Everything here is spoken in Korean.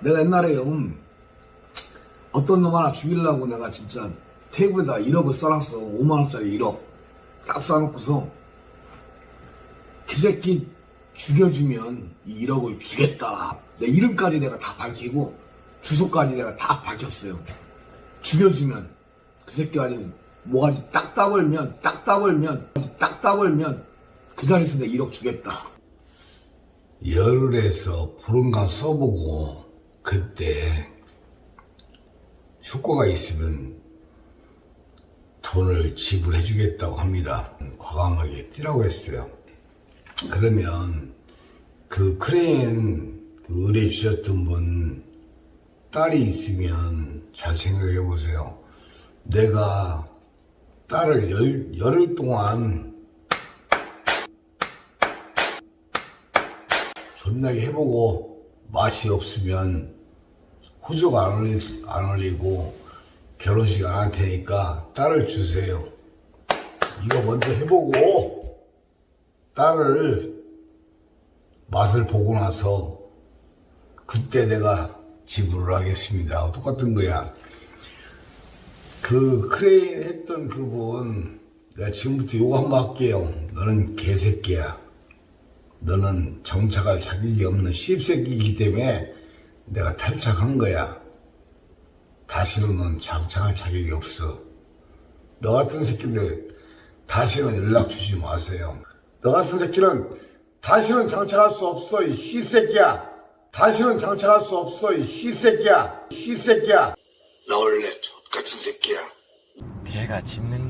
내가 옛날에요, 음, 어떤 놈 하나 죽이려고 내가 진짜 테이블에다 1억을 써놨어. 5만원짜리 1억. 딱 써놓고서 그 새끼 죽여주면 이 1억을 주겠다. 내 이름까지 내가 다 밝히고 주소까지 내가 다 밝혔어요. 죽여주면 그 새끼가 아니면 뭐가지 딱 따벌면 딱 따벌면 딱 따벌면 그 자리에서 내 1억 주겠다. 열흘에서 보름간 써보고 그때 효과가 있으면 돈을 지불해 주겠다고 합니다. 과감하게 뛰라고 했어요. 그러면 그 크레인 그 의뢰 주셨던 분 딸이 있으면 잘 생각해 보세요. 내가 딸을 열, 열흘 동안 존나게 해보고 맛이 없으면 호적 안, 올리, 안 올리고 결혼식 안 할 테니까 딸을 주세요. 이거 먼저 해보고 딸을 맛을 보고 나서 그때 내가 지불을 하겠습니다. 똑같은 거야. 그 크레인 했던 그분 내가 지금부터 요거 한번 할게요. 너는 개새끼야. 너는 정착할 자격이 없는 씹새끼이기 때문에 내가 탈착한 거야. 다시는 넌 장착할 자격이 없어. 너 같은 새끼들 다시는 연락 주지 마세요. 너 같은 새끼는 다시는 장착할 수 없어 이 씹새끼야. 다시는 장착할 수 없어 이 씹새끼야. 씹새끼야. 너 원래 족 같은 새끼야. 개가 짖는